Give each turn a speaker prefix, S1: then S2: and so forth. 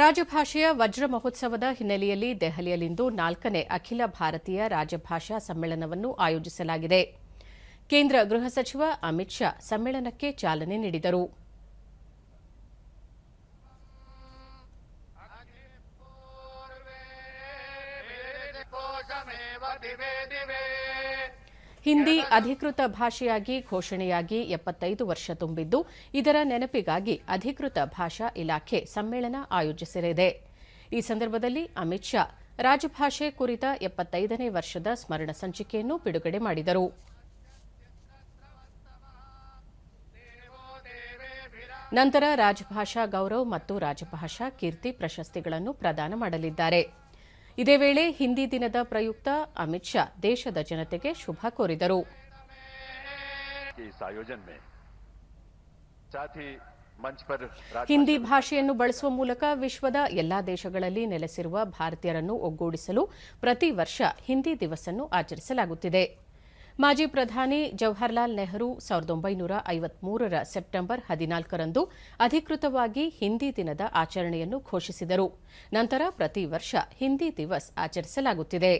S1: ರಾಜಭಾಷೆಯ ವಜ್ರ ಮಹೋತ್ಸವದ ಹಿನ್ನೆಲೆಯಲ್ಲಿ ದೆಹಲಿಯಲ್ಲಿಂದು ನಾಲ್ಕನೇ ಅಖಿಲ ಭಾರತೀಯ ರಾಜಭಾಷಾ ಸಮ್ಮೇಳನವನ್ನು ಆಯೋಜಿಸಲಾಗಿದೆ. ಕೇಂದ್ರ ಗೃಹ ಸಚಿವ ಅಮಿತ್ ಶಾ ಸಮ್ಮೇಳನಕ್ಕೆ ಚಾಲನೆ ನೀಡಿದರು. ಹಿಂದಿ ಅಧಿಕೃತ ಭಾಷೆಯಾಗಿ ಘೋಷಣೆಯಾಗಿ ಎಪ್ಪತ್ತೈದು ವರ್ಷ ತುಂಬಿದ್ದು, ಇದರ ನೆನಪಿಗಾಗಿ ಅಧಿಕೃತ ಭಾಷಾ ಇಲಾಖೆ ಸಮ್ಮೇಳನ ಆಯೋಜಿಸಲಿದೆ. ಈ ಸಂದರ್ಭದಲ್ಲಿ ಅಮಿತ್ ಶಾ, ರಾಜಭಾಷೆ ಕುರಿತ ಎಪ್ಪತ್ತೈದನೇ ವರ್ಷದ ಸ್ಮರಣ ಸಂಚಿಕೆಯನ್ನು ಬಿಡುಗಡೆ ಮಾಡಿದರು. ನಂತರ ರಾಜಭಾಷಾ ಗೌರವ್ ಮತ್ತು ರಾಜಭಾಷಾ ಕೀರ್ತಿ ಪ್ರಶಸ್ತಿಗಳನ್ನು ಪ್ರದಾನ ಮಾಡಲಿದ್ದಾರೆ. ಇದೇ ವೇಳೆ ಹಿಂದಿ ದಿನದ ಪ್ರಯುಕ್ತ ಅಮಿತ್ ಶಾ ದೇಶದ ಜನತೆಗೆ ಶುಭ ಕೋರಿದರು. ಹಿಂದಿ ಭಾಷೆಯನ್ನು ಬಳಸುವ ಮೂಲಕ ವಿಶ್ವದ ಎಲ್ಲಾ ದೇಶಗಳಲ್ಲಿ ನೆಲೆಸಿರುವ ಭಾರತೀಯರನ್ನು ಒಗ್ಗೂಡಿಸಲು ಪ್ರತಿ ವರ್ಷ ಹಿಂದಿ ದಿವಸನ್ನು ಆಚರಿಸಲಾಗುತ್ತಿದೆ. ಮಾಜಿ ಪ್ರಧಾನಿ ಜವಾಹರ್ಲಾಲ್ ನೆಹರು ಸಾವಿರದ ಒಂಬೈನೂರ ಐವತ್ಮೂರರ ಸೆಪ್ಟೆಂಬರ್ ಹದಿನಾಲ್ಕರಂದು ಅಧಿಕೃತವಾಗಿ ಹಿಂದಿ ದಿನದ ಆಚರಣೆಯನ್ನು ಘೋಷಿಸಿದರು. ನಂತರ ಪ್ರತಿ ವರ್ಷ ಹಿಂದಿ ದಿವಸ್ ಆಚರಿಸಲಾಗುತ್ತಿದೆ.